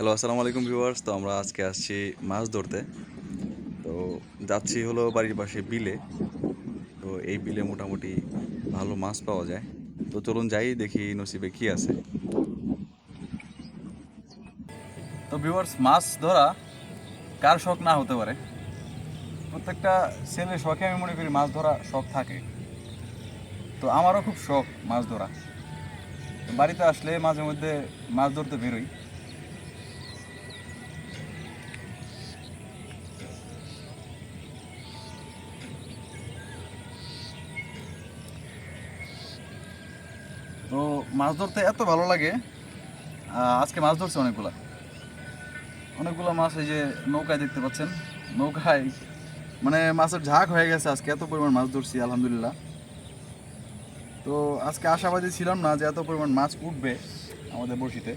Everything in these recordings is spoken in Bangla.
হ্যালো আসসালামু আলাইকুম ভিউয়ার্স তো আমরা আজকে আসছি মাছ ধরতে। তো যাচ্ছি হলো বাড়ির পাশে বিলে। তো এই বিলে মোটামুটি ভালো মাছ পাওয়া যায়। তো চলুন যাই, দেখি নসিবে কি আছে। তো ভিউয়ার্স মাছ ধরা কার শখ না হতে পারে? প্রত্যেকটা ছেলের শখে আমি মনে করি মাছ ধরা শখ থাকে। তো আমারও খুব শখ মাছ ধরা। বাড়িতে আসলে মাঝে মধ্যে মাছ ধরতে বেরোই। তো মাছ ধরতে এত ভালো লাগে আজকে মাছ ধরছে অনেকগুলা। অনেকগুলো মাছ এই যে নৌকায় দেখতে পাচ্ছেন। নৌকায় মানে মাছের ঝাঁক হয়ে গেছে আজকে, এত পরিমাণ মাছ ধরছি, আলহামদুলিল্লাহ। তো আজকে আশাবাদী ছিলাম না যে এত পরিমাণ মাছ উঠবে আমাদের বড়শিতে।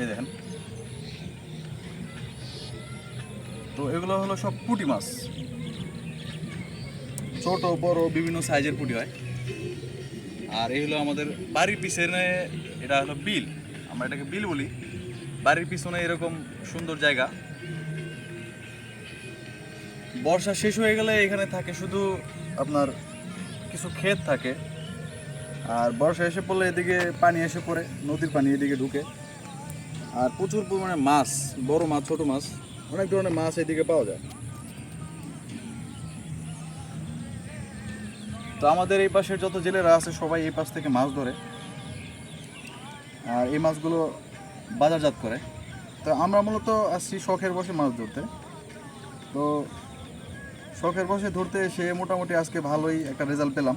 এই দেখেন। তো এগুলো হলো সব পুঁটি মাছ। ছোট, বড়, বিভিন্ন সাইজের পুঁটি হয়। আর এই হলো আমাদের বাড়ির পিছনে, এটা হলো বিল। আমরা এটাকে বিল বলি। বাড়ির পিছনে এরকম সুন্দর জায়গা। বর্ষা শেষ হয়ে গেলে এখানে থাকে শুধু আপনার কিছু ক্ষেত থাকে। আর বর্ষা এসে পড়লে এদিকে পানি এসে পড়ে, নদীর পানি এদিকে ঢুকে। আর প্রচুর পরিমাণে মাছ, বড় মাছ, ছোট মাছ, অনেক ধরনের মাছ এদিকে পাওয়া যায়। তো আমাদের এই পাশের যত জেলেরা আছে সবাই এই পাশ থেকে মাছ ধরে। আর এই মাছগুলো বাজারজাত করে। তো আমরা মূলত আসছি শখের বসে মাছ ধরতে। তো শখের বসে ধরতে এসে মোটামুটি আজকে ভালোই একটা রেজাল্ট পেলাম।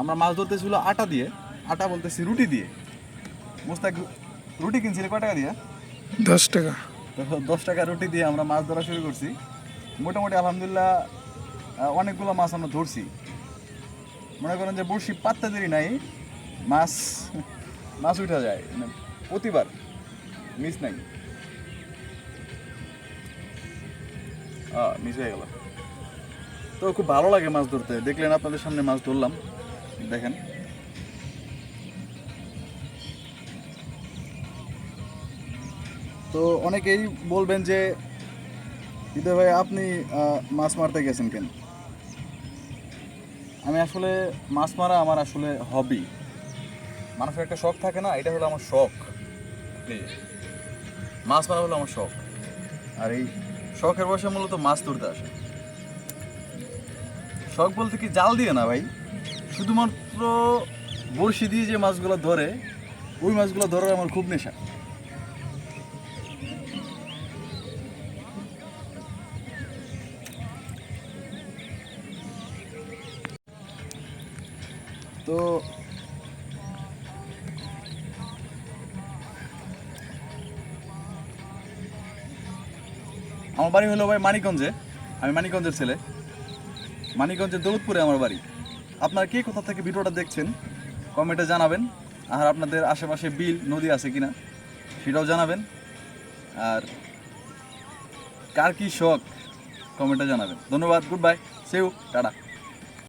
আমরা মাছ ধরতে ছিল আটা দিয়ে। আটা বলতেছি রুটি দিয়ে। মোস্তাক রুটি কিনছিলে? কয় টাকা দিয়ে? দশ টাকা। তো দশ টাকা রুটি দিয়ে আমরা মাছ ধরা শুরু করছি। মোটামুটি আলহামদুলিল্লাহ অনেকগুলো মাছ আমরা ধরছি। মনে করেন যে বড়শি পাত্তা দেরি নাই, মাছ মাছ উঠা যায় মানে প্রতিবার মিস নাই। মিস হয়ে গেল। তো খুব ভালো লাগে মাছ ধরতে। দেখলেন আপনাদের সামনে মাছ ধরলাম। দেখেন। তো অনেকেই বলবেন যে, হৃদয় ভাই, আপনি মাছ মারতে গেছেন কেন? আমি আসলে মাছ মারা আমার আসলে হবি মানুষের একটা শখ থাকে না, এটা হলো আমার শখ। মাছ মারা হলো আমার শখ। আর এই শখের বসে মূলত মাছ ধরতে আসে। শখ বলতে কি জাল দিয়ে না ভাই? শুধুমাত্র বড়শি দিয়ে যে মাছগুলো ধরে, ওই মাছগুলো ধরার আমার খুব নেশা। তো আমার বাড়ি হলো ভাই মানিকগঞ্জে। আমি মানিকগঞ্জের ছেলে। মানিকগঞ্জের দৌলতপুরে আমার বাড়ি। আপনারা কে কোথা থেকে ভিডিওটা দেখছেন, কমেন্টে জানাবেন। আর আপনাদের আশেপাশে বিল, নদী আছে কিনা, সেটাও জানাবেন। আর কার কি শখ, কমেন্টে জানাবেন। ধন্যবাদ, গুড বাই সেউ টাটা।